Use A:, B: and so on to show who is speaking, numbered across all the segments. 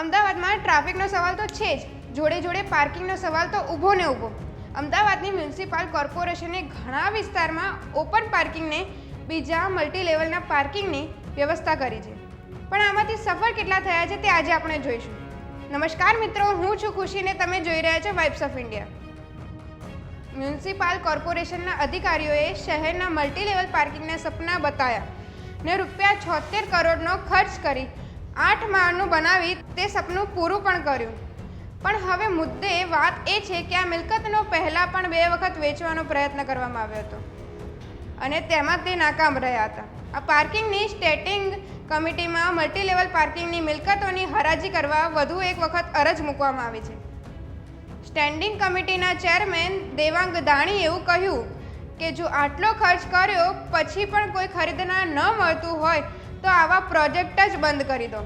A: અમદાવાદમાં ટ્રાફિકનો સવાલ તો છે જ. જોડે જોડે પાર્કિંગનો સવાલ તો ઊભો ને ઊભો. અમદાવાદની મ્યુનિસિપલ કોર્પોરેશને ઘણા વિસ્તારમાં ઓપન પાર્કિંગને, બીજા મલ્ટી લેવલના પાર્કિંગની વ્યવસ્થા કરી છે. પણ આમાંથી સફળ કેટલા થયા છે તે આજે આપણે જોઈશું. નમસ્કાર મિત્રો, હું છું ખુશીને તમે જોઈ રહ્યા છો વાઇબ્સ ઓફ ઇન્ડિયા મ્યુનિસિપલ કોર્પોરેશનના અધિકારીઓએ શહેરના મલ્ટી લેવલ પાર્કિંગના સપના બતાવ્યા ને રૂપિયા છોતેર કરોડનો ખર્ચ કરી આઠ માળનું બનાવી તે સપનું પૂરું પણ કર્યું. પણ હવે મુદ્દે વાત એ છે કે આ મિલકતનો પહેલાં પણ બે વખત વેચવાનો પ્રયત્ન કરવામાં આવ્યો હતો. અને તેમાં તે નાકામ રહ્યા હતા. આ પાર્કિંગની સ્ટેટિંગ કમિટીમાં મલ્ટીલેવલ પાર્કિંગની મિલકતોની હરાજી કરવા વધુ એક વખત અરજ મૂકવામાં આવી છે. સ્ટેન્ડિંગ કમિટીના ચેરમેન દેવાંગ દાણી એવું કહ્યું કે જો આટલો ખર્ચ કર્યો, પછી પણ કોઈ ખરીદનાર ન મળતું હોય તો આવા પ્રોજેક્ટ જ બંધ કરી દો.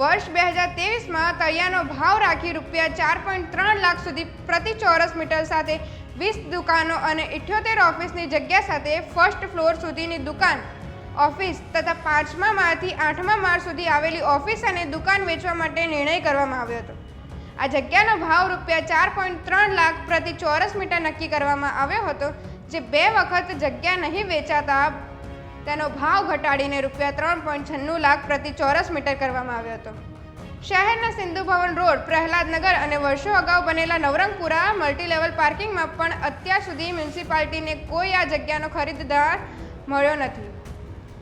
A: વર્ષ બે હજાર તેવીસમાં તળિયાનો ભાવ રાખી રૂપિયા ચાર પોઈન્ટ ત્રણ લાખ સુધી પ્રતિ ચોરસ મીટર સાથે વીસ દુકાનો અને ઇઠ્યોતેર ઓફિસની જગ્યા સાથે ફર્સ્ટ ફ્લોર સુધીની દુકાન, ઓફિસ તથા પાંચમા માળથી આઠમા માળ સુધી આવેલી ઓફિસ અને દુકાન વેચવા માટે નિર્ણય કરવામાં આવ્યો હતો. આ જગ્યાનો ભાવ રૂપિયા ચાર પોઈન્ટ ત્રણ લાખ પ્રતિ ચોરસ મીટર નક્કી કરવામાં આવ્યો હતો, જે બે વખત જગ્યા નહીં વેચાતા તેનો ભાવ ઘટાડીને રૂપિયા ત્રણ પોઈન્ટ છન્નું લાખ પ્રતિ ચોરસ મીટર કરવામાં આવ્યો હતો. શહેરના સિંધુ ભવન રોડ, પ્રહલાદનગર અને વર્ષો અગાઉ બનેલા નવરંગપુરા મલ્ટીલેવલ પાર્કિંગમાં પણ અત્યાર સુધી મ્યુનિસિપાલિટીને કોઈ આ જગ્યાનો ખરીદદાર મળ્યો નથી.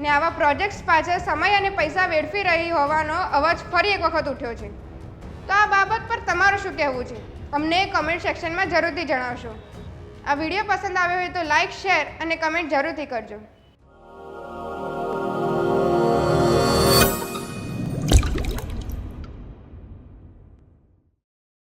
A: ને આવા પ્રોજેક્ટ્સ પાછળ સમય અને પૈસા વેડફી રહી હોવાનો અવાજ ફરી એક વખત ઉઠ્યો છે. તો આ બાબત પર તમારું શું કહેવું છે? અમને કમેન્ટ સેક્શનમાં જરૂરથી જણાવશો. આ વીડિયો પસંદ આવ્યો હોય તો લાઇક શેર અને કમેન્ટ જરૂરથી કરજો.